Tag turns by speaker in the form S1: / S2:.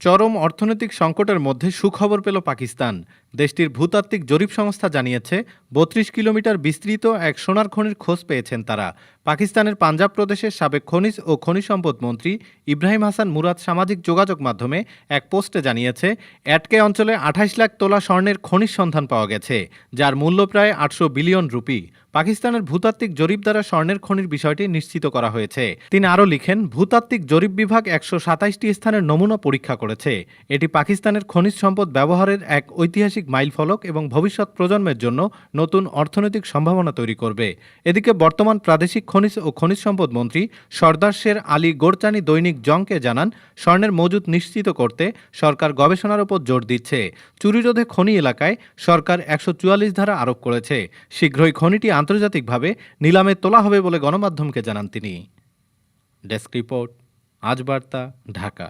S1: চরম অর্থনৈতিক সংকটের মধ্যে সুখবর পেল পাকিস্তান। দেশটির ভূতাত্ত্বিক জরিপ সংস্থা জানিয়েছে, বত্রিশ কিলোমিটার বিস্তৃত এক সোনার খনির খোঁজ পেয়েছেন তারা। পাকিস্তানের পাঞ্জাব প্রদেশের সাবেক খনিজ ও খনিজ সম্পদ মন্ত্রী ইব্রাহিম হাসান মুরাদ সামাজিক যোগাযোগ মাধ্যমে এক পোস্টে জানিয়েছে অ্যাটকে অঞ্চলে আঠাইশ লাখ তোলা স্বর্ণের খনিজ সন্ধান পাওয়া গেছে, যার মূল্য প্রায় আটশো বিলিয়ন রুপি। পাকিস্তানের ভূতাত্ত্বিক জরিপ দ্বারা স্বর্ণের খনির বিষয়টি নিশ্চিত করা হয়েছে। তিনি আরও লিখেন, ভূতাত্ত্বিক জরিপ বিভাগ একশো সাতাইশটি স্থানের নমুনা পরীক্ষা করেছে। এটি পাকিস্তানের খনিজ সম্পদ ব্যবহারের এক ঐতিহাসিক মাইলফলক এবং ভবিষ্যৎ প্রজন্মের জন্য নতুন অর্থনৈতিক সম্ভাবনা তৈরি করবে। এদিকে বর্তমান প্রাদেশিক খনিজ ও খনিজ সম্পদ মন্ত্রী সর্দার শের আলী গোরচানি দৈনিক জংকে জানান, স্বর্ণের মজুদ নিশ্চিত করতে সরকার গবেষণার উপর জোর দিচ্ছে। চুরিরোধে খনি এলাকায় সরকার একশো চুয়াল্লিশ ধারা আরোপ করেছে। শীঘ্রই খনিটি আন্তর্জাতিকভাবে নিলামে তোলা হবে বলে গণমাধ্যমকে জানান তিনি। ডেস্ক রিপোর্ট আজ বার্তা ঢাকা।